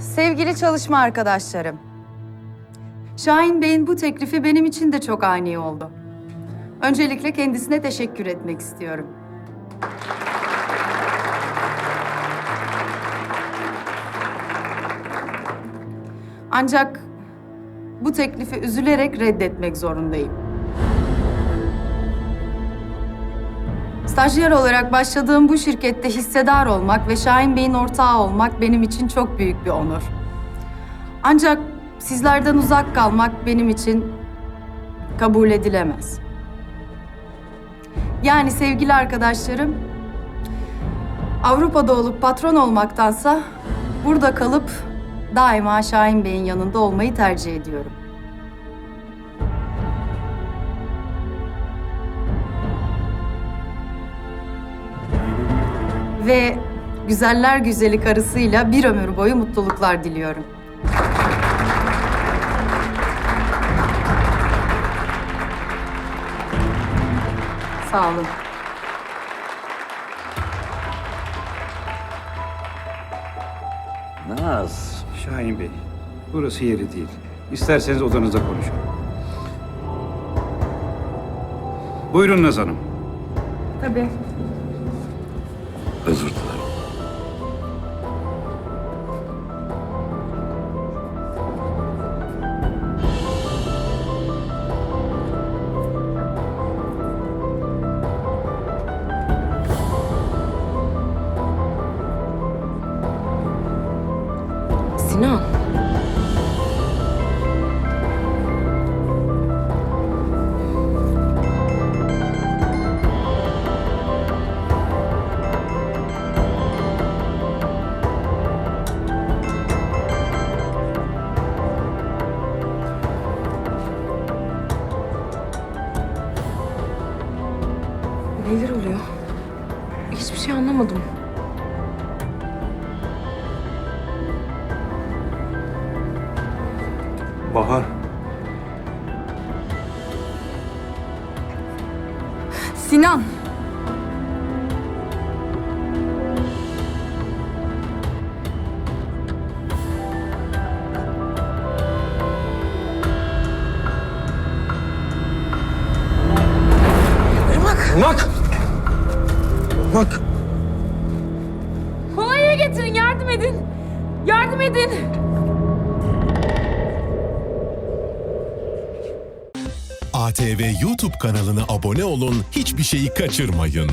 Sevgili çalışma arkadaşlarım. Şahin Bey'in bu teklifi benim için de çok ani oldu. Öncelikle kendisine teşekkür etmek istiyorum. Ancak bu teklifi üzülerek reddetmek zorundayım. Stajyer olarak başladığım bu şirkette hissedar olmak ve Şahin Bey'in ortağı olmak benim için çok büyük bir onur. Ancak sizlerden uzak kalmak benim için kabul edilemez. Yani sevgili arkadaşlarım, Avrupa'da olup patron olmaktansa burada kalıp daima Şahin Bey'in yanında olmayı tercih ediyorum. Ve güzeller güzeli karısıyla bir ömür boyu mutluluklar diliyorum. Sağ olun. Naz. Şahin Bey, burası yeri değil. İsterseniz odanızda konuşun. Buyurun Naz Hanım. Tabii. Özür dilerim. Neler oluyor? Hiçbir şey anlamadım. Bahar. Sinan. Irmak! Irmak! Kolonya getirin, yardım edin. Yardım edin. ATV YouTube kanalına abone olun, hiçbir şeyi kaçırmayın.